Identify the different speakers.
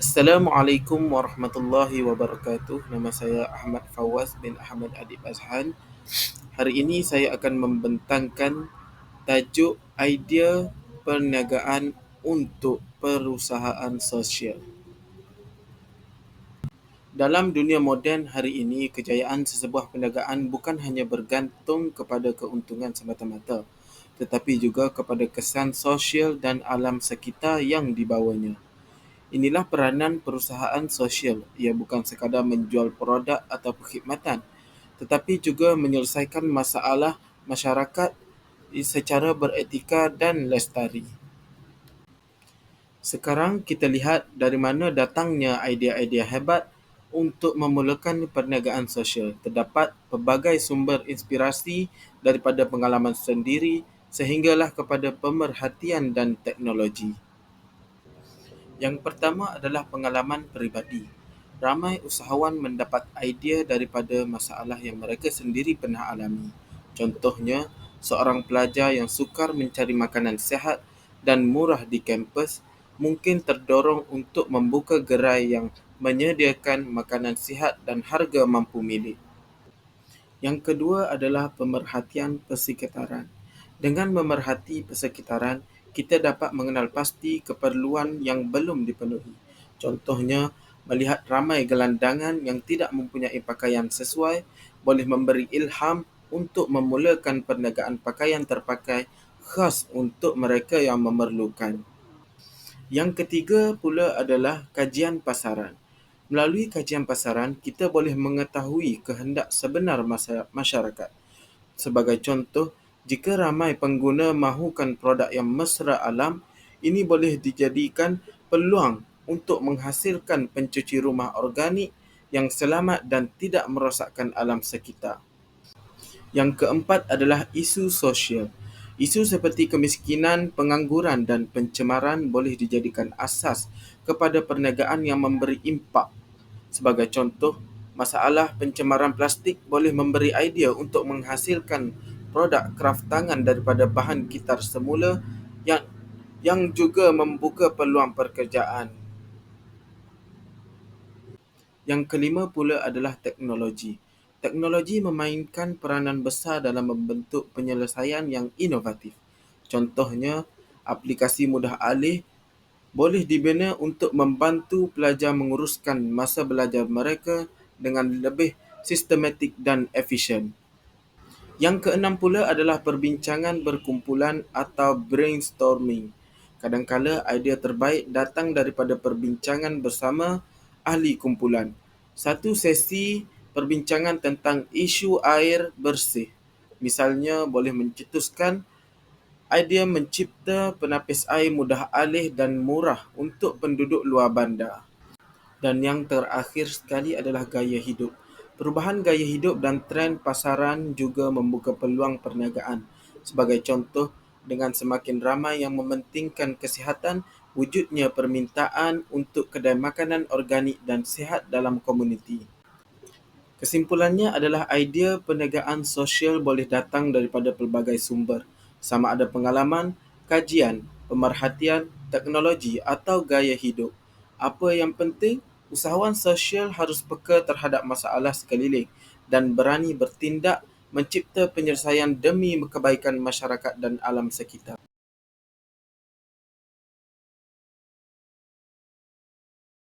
Speaker 1: Assalamualaikum warahmatullahi wabarakatuh. Nama saya Ahmad Fawaz bin Ahmad Adib Azhan. Hari ini saya akan membentangkan tajuk idea perniagaan untuk perusahaan sosial. Dalam dunia moden hari ini, kejayaan sesebuah perniagaan bukan hanya bergantung kepada keuntungan semata-mata, tetapi juga kepada kesan sosial dan alam sekitar yang dibawanya. Inilah peranan perusahaan sosial. Ia bukan sekadar menjual produk atau perkhidmatan, tetapi juga menyelesaikan masalah masyarakat secara beretika dan lestari. Sekarang kita lihat dari mana datangnya idea-idea hebat untuk memulakan perniagaan sosial. Terdapat pelbagai sumber inspirasi daripada pengalaman sendiri sehinggalah kepada pemerhatian dan teknologi. Yang pertama adalah pengalaman peribadi. Ramai usahawan mendapat idea daripada masalah yang mereka sendiri pernah alami. Contohnya, seorang pelajar yang sukar mencari makanan sihat dan murah di kampus mungkin terdorong untuk membuka gerai yang menyediakan makanan sihat dan harga mampu milik. Yang kedua adalah pemerhatian persekitaran. Dengan memerhati persekitaran, kita dapat mengenal pasti keperluan yang belum dipenuhi. Contohnya, melihat ramai gelandangan yang tidak mempunyai pakaian sesuai boleh memberi ilham untuk memulakan perniagaan pakaian terpakai khas untuk mereka yang memerlukan. Yang ketiga pula adalah kajian pasaran. Melalui kajian pasaran, kita boleh mengetahui kehendak sebenar masyarakat. Sebagai contoh, jika ramai pengguna mahukan produk yang mesra alam, ini boleh dijadikan peluang untuk menghasilkan pencuci rumah organik yang selamat dan tidak merosakkan alam sekitar. Yang keempat adalah isu sosial. Isu seperti kemiskinan, pengangguran dan pencemaran boleh dijadikan asas kepada perniagaan yang memberi impak. Sebagai contoh, masalah pencemaran plastik boleh memberi idea untuk menghasilkan produk kraftangan daripada bahan kitar semula yang yang juga membuka peluang pekerjaan. Yang kelima pula adalah teknologi. Teknologi memainkan peranan besar dalam membentuk penyelesaian yang inovatif. Contohnya, aplikasi mudah alih boleh dibina untuk membantu pelajar menguruskan masa belajar mereka dengan lebih sistematik dan efisien. Yang keenam pula adalah perbincangan berkumpulan atau brainstorming. Kadangkala idea terbaik datang daripada perbincangan bersama ahli kumpulan. Satu sesi perbincangan tentang isu air bersih, misalnya, boleh mencetuskan idea mencipta penapis air mudah alih dan murah untuk penduduk luar bandar. Dan yang terakhir sekali adalah gaya hidup. Perubahan gaya hidup dan trend pasaran juga membuka peluang perniagaan. Sebagai contoh, dengan semakin ramai yang mementingkan kesihatan, wujudnya permintaan untuk kedai makanan organik dan sihat dalam komuniti. Kesimpulannya adalah idea perniagaan sosial boleh datang daripada pelbagai sumber, sama ada pengalaman, kajian, pemerhatian, teknologi atau gaya hidup. Apa yang penting, usahawan sosial harus peka terhadap masalah sekeliling dan berani bertindak mencipta penyelesaian demi kebaikan masyarakat dan alam sekitar.